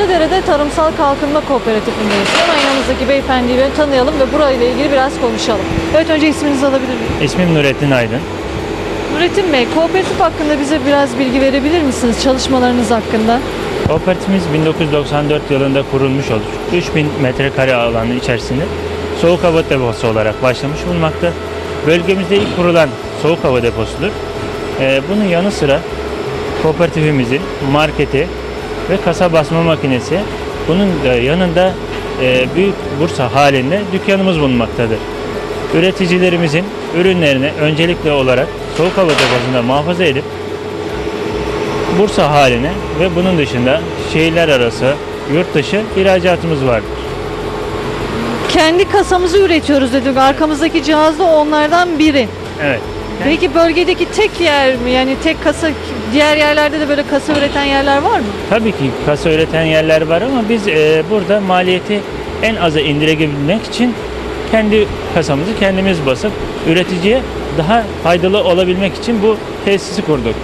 Narlıdere'de Tarımsal Kalkınma Kooperatifindeyiz. Hemen yanımızdaki beyefendiyi bir tanıyalım ve burayla ilgili biraz konuşalım. Evet önce isminizi alabilir miyim? İsmim Nurettin Aydın. Nurettin Bey, kooperatif hakkında bize biraz bilgi verebilir misiniz çalışmalarınız hakkında? Kooperatifimiz 1994 yılında kurulmuş olup 3000 metrekare alanı içerisinde soğuk hava deposu olarak başlamış bulunmakta. Bölgemizde ilk kurulan soğuk hava deposudur. Ee, bunun yanı sıra kooperatifimizin marketi ve kasa basma makinesi bunun da yanında e, büyük bursa halinde dükkanımız bulunmaktadır. Üreticilerimizin ürünlerini öncelikli olarak soğuk hava deposunda muhafaza edip Bursa haline ve bunun dışında şehirler arası yurt dışı ihracatımız vardır. Kendi kasamızı üretiyoruz dedik. Arkamızdaki cihaz da onlardan biri. Evet. Peki bölgedeki tek yer mi? Yani tek kasa, diğer yerlerde de böyle kasa üreten yerler var mı? Tabii ki kasa üreten yerler var ama biz e, burada maliyeti en aza indirebilmek için kendi kasamızı kendimiz basıp üreticiye daha faydalı olabilmek için bu tesisi kurduk.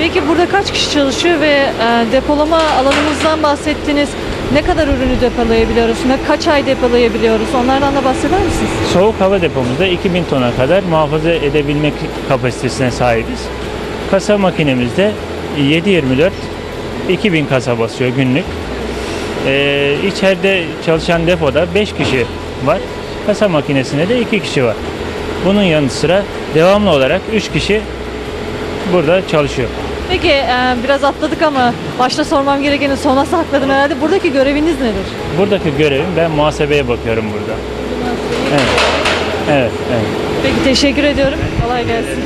Peki burada kaç kişi çalışıyor ve e, depolama alanımızdan bahsettiniz. Ne kadar ürünü depolayabiliyoruz? Ne kaç ay depolayabiliyoruz? Onlardan da bahseder misiniz? Soğuk hava depomuzda 2000 tona kadar muhafaza edebilmek kapasitesine sahibiz. Kasa makinemizde 7.24 2000 kasa basıyor günlük. Ee, içeride çalışan depoda 5 kişi var. Kasa makinesinde de 2 kişi var. Bunun yanı sıra devamlı olarak 3 kişi burada çalışıyor. Peki e, biraz atladık ama başta sormam gerekeni sona sakladım herhalde. Buradaki göreviniz nedir? Buradaki görevim ben muhasebeye bakıyorum burada. Evet. Evet, evet. Peki teşekkür ediyorum. Kolay gelsin.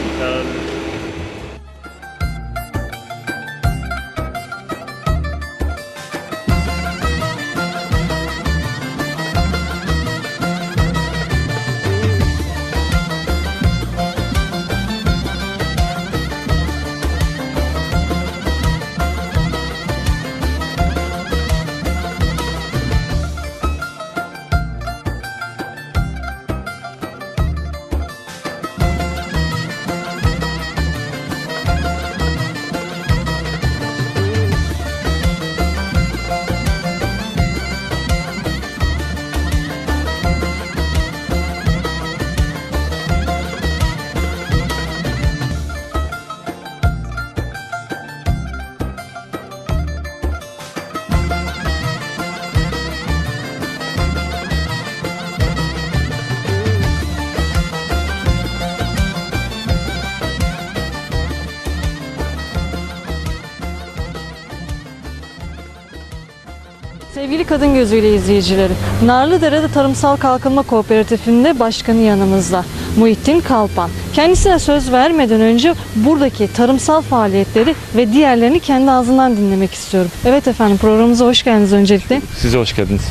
Sevgili kadın gözüyle izleyicileri, Narlıdere'de Tarımsal Kalkınma Kooperatifinde başkanı yanımızda. Muhittin Kalpan. Kendisine söz vermeden önce buradaki tarımsal faaliyetleri ve diğerlerini kendi ağzından dinlemek istiyorum. Evet efendim programımıza hoş geldiniz öncelikle. Size hoş geldiniz.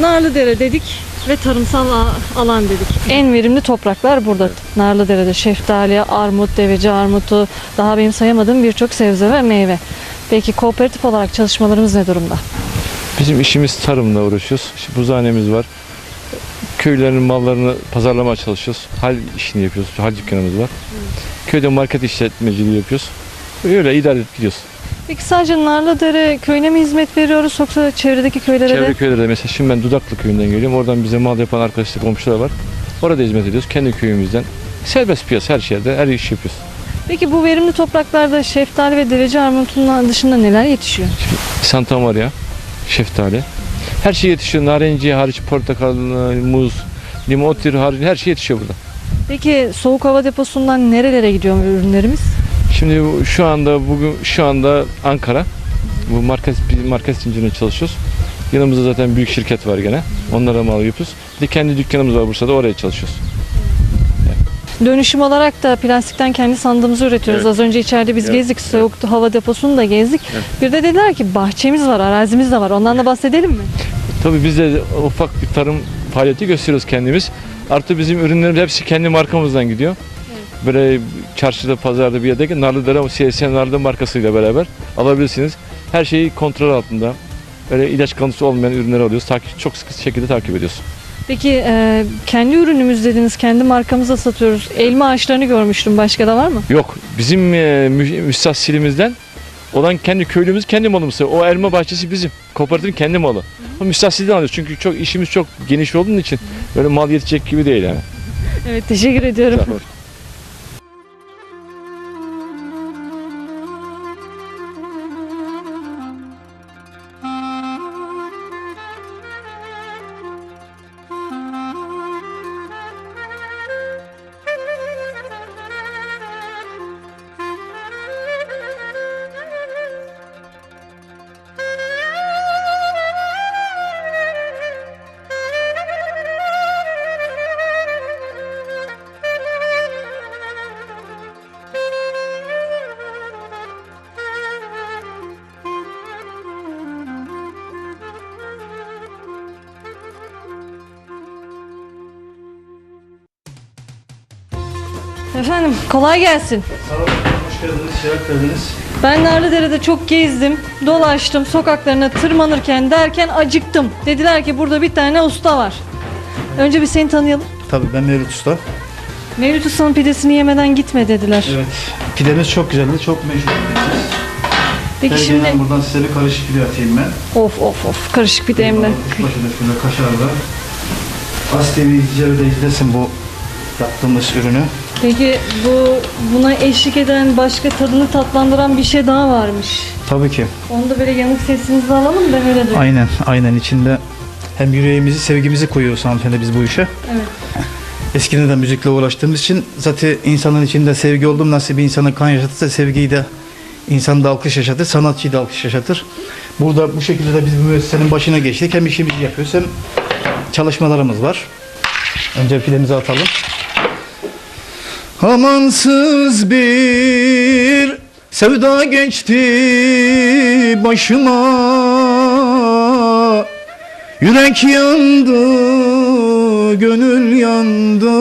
Narlıdere dedik ve tarımsal alan dedik. En verimli topraklar burada. Narlıdere'de şeftali, armut, deveci armutu, daha benim sayamadığım birçok sebze ve meyve. Peki kooperatif olarak çalışmalarımız ne durumda? Bizim işimiz tarımla uğraşıyoruz. İşte buzhanemiz var. Köylerin mallarını pazarlamaya çalışıyoruz. Hal işini yapıyoruz. Hal dükkanımız var. Köyde market işletmeciliği yapıyoruz. Öyle idare edip gidiyoruz. Peki sadece Narlıdere köyüne mi hizmet veriyoruz yoksa çevredeki köylere Çevre de? köylerde mesela şimdi ben Dudaklı köyünden geliyorum. Oradan bize mal yapan arkadaşlar, komşular var. Orada hizmet ediyoruz. Kendi köyümüzden. Serbest piyasa her şeyde her iş yapıyoruz. Peki bu verimli topraklarda şeftali ve deveci armutunun dışında neler yetişiyor? Santa Maria, şeftali. Her şey yetişiyor. Narenciye hariç, portakal, muz, limon, o tür hariç her şey yetişiyor burada. Peki soğuk hava deposundan nerelere gidiyor ürünlerimiz? Şimdi şu anda bugün şu anda Ankara bu market bir market zincirine çalışıyoruz. Yanımızda zaten büyük şirket var gene. Onlara mal yapıyoruz. Bir de kendi dükkanımız var Bursa'da oraya çalışıyoruz. Dönüşüm olarak da plastikten kendi sandığımızı üretiyoruz. Evet. Az önce içeride biz Evet, gezdik. Soğuk hava deposunu da gezdik. Bir de dediler ki bahçemiz var, arazimiz de var. Ondan da bahsedelim mi? Tabii biz de ufak bir tarım faaliyeti gösteriyoruz kendimiz. Artı bizim ürünlerimiz hepsi kendi markamızdan gidiyor. Böyle çarşıda, pazarda bir yerde Narlıdere CSN Narlıdere markasıyla beraber alabilirsiniz. Her şeyi kontrol altında. Böyle ilaç kanıtı olmayan ürünleri alıyoruz. Takip, çok sıkı şekilde takip ediyoruz. Peki e, kendi ürünümüz dediniz, kendi markamızla satıyoruz. Elma ağaçlarını görmüştüm. Başka da var mı? Yok bizim e, mü- müstahsilimizden Olan kendi köylümüz kendi malımız. O elma bahçesi bizim. Kooperatifin kendi malı. O müstahsiden alıyoruz. Çünkü çok işimiz çok geniş olduğu için böyle mal yetecek gibi değil yani. Evet teşekkür ediyorum. Sağ ol. Efendim kolay gelsin. Hoş geldiniz, şeref verdiniz. Ben Narlıdere'de çok gezdim, dolaştım, sokaklarına tırmanırken derken acıktım. Dediler ki burada bir tane usta var. Önce bir seni tanıyalım. Tabii ben Mevlüt Usta. Mevlüt Usta'nın pidesini yemeden gitme dediler. Evet. Pidemiz çok güzeldi, çok meşhur. Peki Ben şimdi... buradan size bir karışık pide atayım ben. Of of of karışık pide hem de. Kuşbaşı da şöyle kaşarla. Aslevi izleyicileri de izlesin bu yaptığımız ürünü. Peki bu buna eşlik eden başka tadını tatlandıran bir şey daha varmış. Tabii ki. Onu da böyle yanık sesinizle alalım ben öyle diyorum. Aynen, aynen içinde hem yüreğimizi, sevgimizi koyuyoruz hanımefendi biz bu işe. Evet. Eskiden de müzikle uğraştığımız için zaten insanın içinde sevgi oldum nasıl bir insanın kan yaşatırsa sevgiyi de insan da alkış yaşatır, sanatçıyı da alkış yaşatır. Burada bu şekilde de biz bu müessesenin başına geçtik. Hem işimizi yapıyoruz hem çalışmalarımız var. Önce filemizi atalım. Amansız bir sevda geçti başıma Yürek yandı, gönül yandı,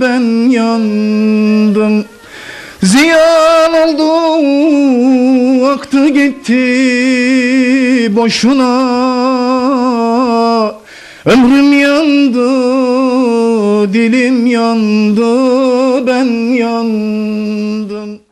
ben yandım. Ziyan oldu, aktı gitti boşuna. Ömrüm yandı, dilim yandı ben yandım.